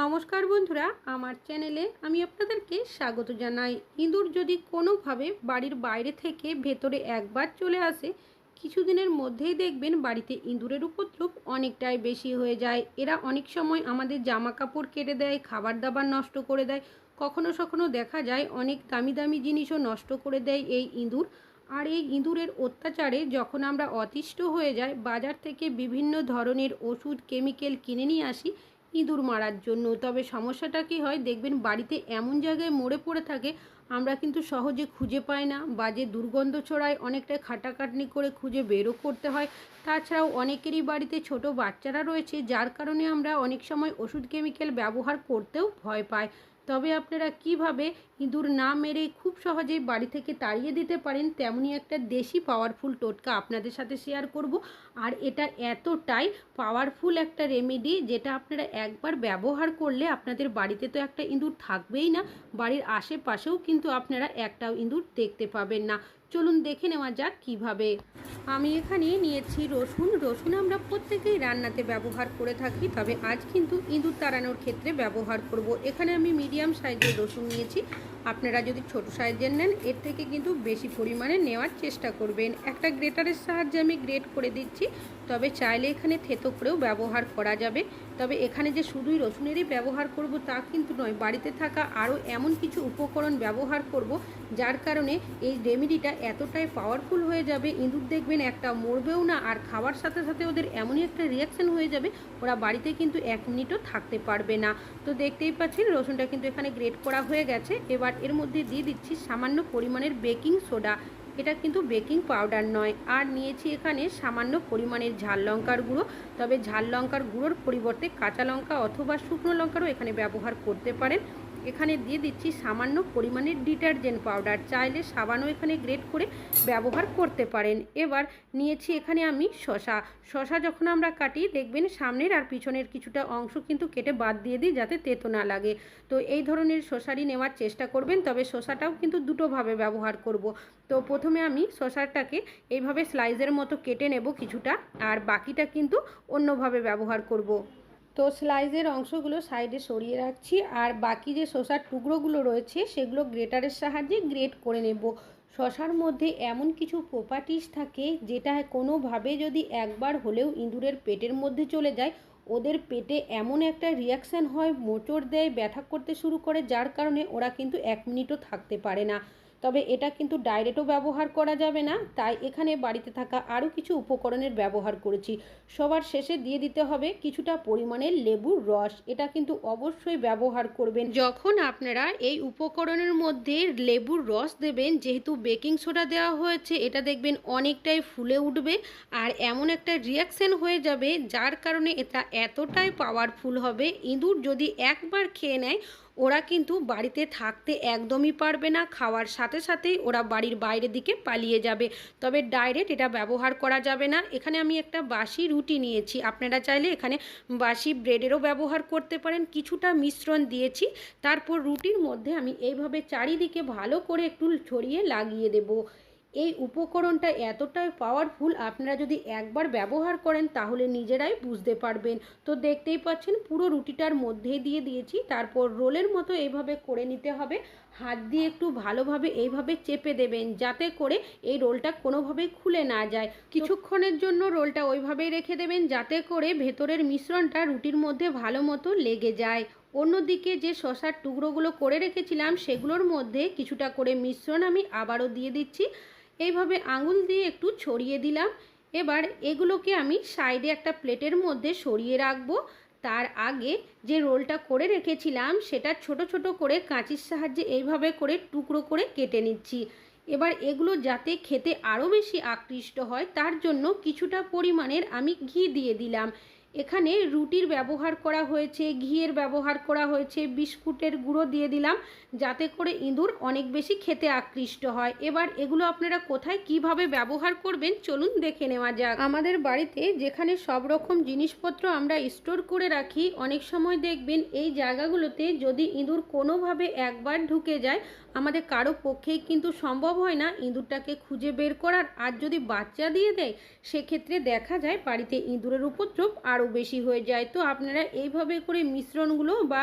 নমস্কার বন্ধুরা, আমার চ্যানেলে আমি আপনাদেরকে স্বাগত জানাই। ইঁদুর যদি কোনোভাবে বাড়ির বাইরে থেকে ভেতরে একবার চলে আসে, কিছুদিনের মধ্যেই দেখবেন বাড়িতে ইঁদুরের উপদ্রব অনেকটাই বেশি হয়ে যায়। এরা অনেক সময় আমাদের জামা কাপড় কেটে দেয় খাবার দাবার নষ্ট করে দেয়, কখনো কখনো দেখা যায় অনেক দামি দামি জিনিসও নষ্ট করে দেয় এই ইঁদুর। আর এই ইঁদুরের অত্যাচারে যখন আমরা অতিষ্ঠ হয়ে যাই, বাজার থেকে বিভিন্ন ধরনের ওষুধ, কেমিক্যাল কিনে নিয়ে আসি ইঁদুর মারার জন্য। তবে সমস্যাটা কি হয়, দেখবেন বাড়িতে এমন জায়গায় মরে পড়ে থাকে, আমরা কিন্তু সহজে খুঁজে পাই না। বাজে দুর্গন্ধ ছড়ায় অনেকটা খাটাখাটনি করে খুঁজে বেরো করতে হয়। তাছাড়াও অনেকেরই বাড়িতে ছোট বাচ্চারা রয়েছে, যার কারণে আমরা অনেক সময় ওষুধ কেমিক্যাল ব্যবহার করতেও ভয় পাই। তবে আপনারা কীভাবে ইঁদুর না মেরে খুব সহজেই বাড়ি থেকে তাড়িয়ে দিতে পারেন, তেমনই একটা দেশি পাওয়ারফুল টোটকা আপনাদের সাথে শেয়ার করব। আর এটা এতটাই পাওয়ারফুল একটা রেমেডি যেটা আপনারা একবার ব্যবহার করলে আপনাদের বাড়িতে তো একটা ইঁদুর থাকবেই না, বাড়ির আশেপাশেও কিন্তু আপনারা একটাও ইঁদুর দেখতে পাবেন না। চলুন দেখে নেওয়া যাক কীভাবে। আমি এখানে নিয়েছি রসুন। রসুন আমরা প্রত্যেকেই রান্নাতে ব্যবহার করে থাকি, তবে আজ কিন্তু ইঁদুর তাড়ানোর ক্ষেত্রে ব্যবহার করব। এখানে আমি মিডিয়াম সাইজের রসুন নিয়েছি। আপনারা যদি ছোট সাইজের নেন, এর থেকে কিন্তু বেশি পরিমাণে নেওয়ার চেষ্টা করবেন। একটা গ্রেটারের সাহায্যে আমি গ্রেট করে দিচ্ছি, তবে চাইলে এখানে থেতো করেও ব্যবহার করা যাবে। তবে এখানে যে শুধুই রসুনেরই ব্যবহার করব তা কিন্তু নয়, বাড়িতে থাকা আরও এমন কিছু উপকরণ ব্যবহার করব, যার কারণে এই রেমেডিটা এতটাই পাওয়ারফুল হয়ে যাবে। ইঁদুর দেখবেন একটা মরবেও না, আর খাওয়ার সাথে সাথে ওদের এমনই একটা রিয়াকশান হয়ে যাবে, ওরা বাড়িতে কিন্তু এক মিনিটও থাকতে পারবে না। তো দেখতেই পাচ্ছেন, রসুনটা কিন্তু এখানে গ্রেট করা হয়ে গেছে। এবার এর মধ্যে দিয়ে দিচ্ছি সামান্য পরিমাণের বেকিং সোডা। এটা কিন্তু বেকিং পাউডার নয়। আর নিয়েছি এখানে সামান্য পরিমাণের ঝাল লঙ্কার গুঁড়ো। তবে ঝাল লঙ্কার গুঁড়োর পরিবর্তে কাঁচা লঙ্কা অথবা শুকনো লঙ্কারও এখানে ব্যবহার করতে পারেন। এখানে দিয়ে দিচ্ছি সামান্য পরিমাণের ডিটারজেন্ট পাউডার। চাইলে সাবানও এখানে গ্রেট করে ব্যবহার করতে পারেন। এবার নিয়েছি এখানে আমি শশা। শশা যখন আমরা কাটি, দেখবেন সামনের আর পিছনের কিছুটা অংশ কিন্তু কেটে বাদ দিয়ে দিই যাতে তেতো না লাগে। তো এই ধরনের শশারই নেওয়ার চেষ্টা করবেন, তবে শশাটাও কিন্তু দুটোভাবে ব্যবহার করব। তো প্রথমে আমি শশাটাকে এইভাবে স্লাইজের মতো কেটে নেব কিছুটা, আর বাকিটা কিন্তু অন্যভাবে ব্যবহার করব। তো স্লাইজের অংশগুলো সাইডে সরিয়ে রাখছি আর বাকি যে শশার টুকরোগুলো রয়েছে সেগুলো গ্রেটারের সাহায্যে গ্রেট করে নেব। শশার মধ্যে এমন কিছু প্রপার্টিস থাকে যেটা কোনোভাবে যদি একবার হলেও ইঁদুরের পেটের মধ্যে চলে যায়, ওদের পেটে এমন একটা রিয়াকশান হয়, মোচড় দেয়, ব্যথা করতে শুরু করে, যার কারণে ওরা কিন্তু এক মিনিটও থাকতে পারে না। তবে এটা কিন্তু ডাইরেক্টও ব্যবহার করা যাবে না, তাই এখানে বাড়িতে থাকা আরও কিছু উপকরণের ব্যবহার করেছি। সবার শেষে দিয়ে দিতে হবে কিছুটা পরিমাণের লেবুর রস, এটা কিন্তু অবশ্যই ব্যবহার করবেন। যখন আপনারা এই উপকরণের মধ্যে লেবুর রস দেবেন, যেহেতু বেকিং সোডা দেওয়া হয়েছে, এটা দেখবেন অনেকটাই ফুলে উঠবে আর এমন একটা রিয়াকশান হয়ে যাবে, যার কারণে এটা এতটাই পাওয়ারফুল হবে। ইঁদুর যদি একবার খেয়ে নেয় ওরা কিন্তু বাড়িতে থাকতে একদমই পারবে না, খাওয়ার সাথে সাথেই ওরা বাড়ির বাইরের দিকে পালিয়ে যাবে। তবে ডাইরেক্ট এটা ব্যবহার করা যাবে না। এখানে আমি একটা বাসি রুটি নিয়েছি। আপনারা চাইলে এখানে বাসি ব্রেডেরও ব্যবহার করতে পারেন। কিছুটা মিশ্রণ দিয়েছি। তারপর রুটির মধ্যে আমি এইভাবে চারিদিকে ভালো করে একটু ছড়িয়ে লাগিয়ে দেবো। এই উপকরণটা এতটাই পাওয়ারফুল আপনারা যদি একবার ব্যবহার করেন তাহলে নিজেরাই বুঝতে পারবেন। তো দেখতেই পাচ্ছেন পুরো রুটিটার মধ্যে দিয়ে দিয়েছি তারপর রোলের মতো এইভাবে করে নিতে হবে। হাত দিয়ে একটু ভালোভাবে এইভাবে চেপে দেবেন যাতে করে এই রোলটা কোনোভাবেই খুলে না যায়। কিছুক্ষণের জন্য রোলটা ওইভাবেই রেখে দেবেন যাতে করে ভেতরের মিশ্রণটা রুটির মধ্যে ভালো মতো লেগে যায়। অন্যদিকে যে শশার টুকরোগুলো করে রেখেছিলাম সেগুলোর মধ্যে কিছুটা করে মিশ্রণ আমি আবারও দিয়ে দিচ্ছি। এইভাবে আঙুল দিয়ে একটু ছড়িয়ে দিলাম। এবার এগুলোকে আমি সাইডে একটা প্লেটের মধ্যে সরিয়ে রাখব। তার আগে যে রোলটা করে রেখেছিলাম, সেটা ছোট ছোট করে কাঁচির সাহায্যে এইভাবে করে টুকরো করে কেটে নিচ্ছি। এবার এগুলো যাতে খেতে আরও বেশি আকৃষ্ট হয়, তার জন্য কিছুটা পরিমাণের আমি ঘি দিয়ে দিলাম। এখানে রুটির ব্যবহার করা হয়েছে, ঘিয়ের ব্যবহার করা হয়েছে, বিস্কুটের গুঁড়ো দিয়ে দিলাম যাতে করে ইঁদুর অনেক বেশি খেতে আকৃষ্ট হয়। এবার এগুলো আপনারা কোথায় কীভাবে ব্যবহার করবেন চলুন দেখে নেওয়া যাক। আমাদের বাড়িতে যেখানে সব রকম জিনিসপত্র আমরা স্টোর করে রাখি, অনেক সময় দেখবেন এই জায়গাগুলোতে যদি ইঁদুর কোনোভাবে একবার ঢুকে যায়, আমাদের কারও পক্ষেই কিন্তু সম্ভব হয় না ইঁদুরটাকে খুঁজে বের করার। আর যদি বাচ্চা দিয়ে দেয়, সেক্ষেত্রে দেখা যায় বাড়িতে ইঁদুরের উপদ্রব আরও আরও বেশি হয়ে যায়। তো আপনারা এইভাবে করে মিশ্রণগুলো বা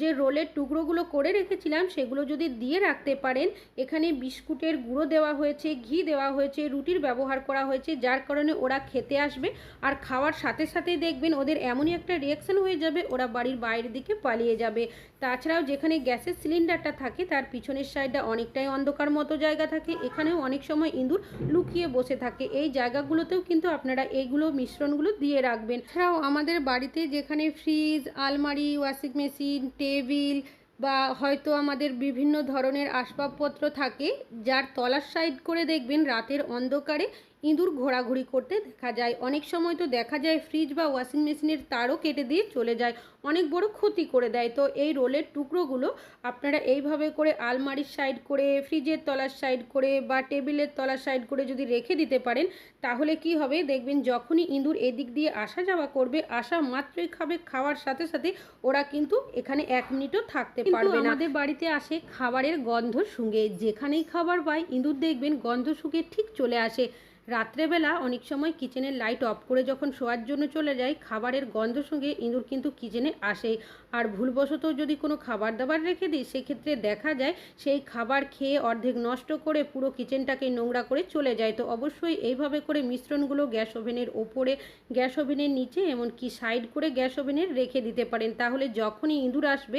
যে রোলের টুকরোগুলো করে রেখেছিলাম, সেগুলো যদি দিয়ে রাখতে পারেন, এখানে বিস্কুটের গুঁড়ো দেওয়া হয়েছে, ঘি দেওয়া হয়েছে, রুটির ব্যবহার করা হয়েছে, যার কারণে ওরা খেতে আসবে। আর খাওয়ার সাথে সাথেই দেখবেন ওদের এমনই একটা রিয়াকশন হয়ে যাবে, ওরা বাড়ির বাইরের দিকে পালিয়ে যাবে। তাছাড়াও যেখানে গ্যাসের সিলিন্ডারটা থাকে, তার পিছনের সাইডটা অনেকটাই অন্ধকার মতো জায়গা থাকে। এখানেও অনেক সময় ইঁদুর লুকিয়ে বসে থাকে। এই জায়গাগুলোতেও কিন্তু আপনারা এইগুলো মিশ্রণগুলো দিয়ে রাখবেন। এছাড়াও আমাদের বাড়িতে যেখানে ফ্রিজ আলমারি ওয়াশিং মেশিন টেবিল বা হয়তো আমাদের বিভিন্ন ধরনের আসবাবপত্র থাকে, যার তলার সাইড করে দেখবেন রাতের অন্ধকারে ইঁদুর ঘোরাঘুরি করতে দেখা যায়। অনেক সময় তো দেখা যায় ফ্রিজ বা ওয়াশিং মেশিনের তারও কেটে দিয়ে চলে যায় অনেক বড় ক্ষতি করে দেয়। তো এই রোলের টুকরোগুলো আপনারা এইভাবে করে আলমারির সাইড করে ফ্রিজের তলার সাইড করে বা টেবিলের তলার সাইড করে যদি রেখে দিতে পারেন তাহলে কি হবে? দেখবেন যখনই ইঁদুর এদিক দিয়ে আসা যাওয়া করবে আসা মাত্রই খাবে খাওয়ার সাথে সাথে ওরা কিন্তু এখানে এক মিনিটও থাকতে পারবে না। আমাদের বাড়িতে আসে খাবারের গন্ধ শুঁগে যেখানেই খাবার পায় ইঁদুর দেখবেন গন্ধ শুঁকে ঠিক চলে আসে। রাত্রেবেলা অনেক সময় কিচেনের লাইট অফ করে যখন শোয়ার জন্য চলে যায় খাবারের গন্ধ সঙ্গে ইঁদুর কিন্তু কিচেনে আসে। আর ভুলবশত যদি কোনো খাবার দাবার রেখে দিই, সেক্ষেত্রে দেখা যায় সেই খাবার খেয়ে অর্ধেক নষ্ট করে পুরো কিচেনটাকে নোংরা করে চলে যায়। তো অবশ্যই এইভাবে করে মিশ্রণগুলো গ্যাস ওভেনের ওপরে, গ্যাস ওভেনের নিচে এমনকি সাইড করে গ্যাস ওভেনের রেখে দিতে পারেন। তাহলে যখনই ইঁদুর আসবে,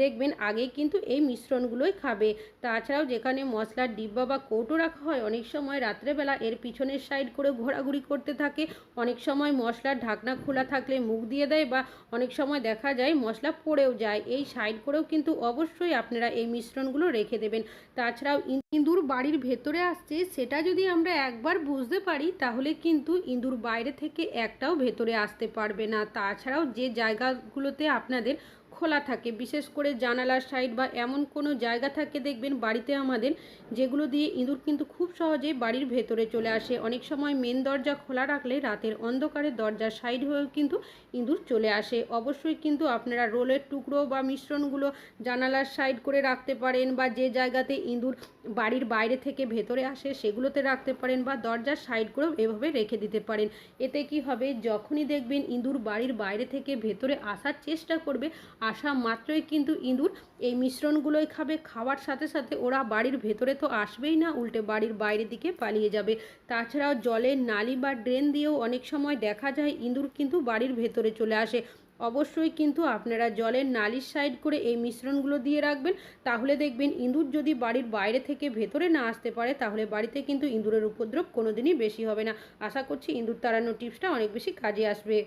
দেখবেন আগে কিন্তু এই মিশ্রণগুলোই খাবে। তাছাড়াও যেখানে মশলার ডিব্বা বা কৌটো রাখা হয়, অনেক সময় রাত্রেবেলা এর পিছনের সাইড করে ঘোরাঘুরি করতে থাকে। অনেক সময় মশলার ঢাকনা খোলা থাকলে মুখ দিয়ে দেয় বা অনেক সময় দেখা যায় মশলা পড়েও যায়। এই সাইড করেও কিন্তু অবশ্যই আপনারা এই মিশ্রণগুলো রেখে দেবেন। তাছাড়াও ইঁদুর বাড়ির ভেতরে আসছে, সেটা যদি আমরা একবার বুঝতে পারি, তাহলে কিন্তু ইঁদুর বাইরে থেকে একটাও ভেতরে আসতে পারবে না। তাছাড়াও যে জায়গাগুলোতে আপনাদের খোলা থাকে, বিশেষ করে জানালার সাইড বা এমন কোনো জায়গা থাকে দেখবেন বাড়িতে আমাদের, যেগুলো দিয়ে ইঁদুর কিন্তু খুব সহজেই বাড়ির ভেতরে চলে আসে। অনেক সময় মেন দরজা খোলা রাখলে রাতের অন্ধকারে দরজার সাইড হয়েও কিন্তু ইঁদুর চলে আসে। অবশ্যই কিন্তু আপনারা রোলের টুকরো বা মিশ্রণগুলো জানালার সাইড করে রাখতে পারেন বা যে জায়গাতে ইঁদুর বাড়ির বাইরে থেকে ভেতরে আসে সেগুলোতে রাখতে পারেন বা দরজার সাইড করেও এভাবে রেখে দিতে পারেন। এতে কি হবে? যখনই দেখবেন ইঁদুর বাড়ির বাইরে থেকে ভেতরে আসার চেষ্টা করবে আসা মাত্রই কিন্তু ইঁদুর এই মিশ্রণগুলোই খাবে। খাওয়ার সাথে সাথে ওরা বাড়ির ভেতরে তো আসবেই না, উল্টে বাড়ির বাইরের দিকে পালিয়ে যাবে। তাছাড়াও জলের নালি বা ড্রেন দিয়েও অনেক সময় দেখা যায় ইঁদুর কিন্তু বাড়ির ভেতরে চলে আসে। অবশ্যই কিন্তু আপনারা জলের নালির সাইড করে এই মিশ্রণগুলো দিয়ে রাখবেন। তাহলে দেখবেন ইঁদুর যদি বাড়ির বাইরে থেকে ভেতরে না আসতে পারে, তাহলে বাড়িতে কিন্তু ইঁদুরের উপদ্রব কোনোদিনই বেশি হবে না। আশা করছি ইঁদুর তাড়ানোর টিপসটা অনেক বেশি কাজে আসবে।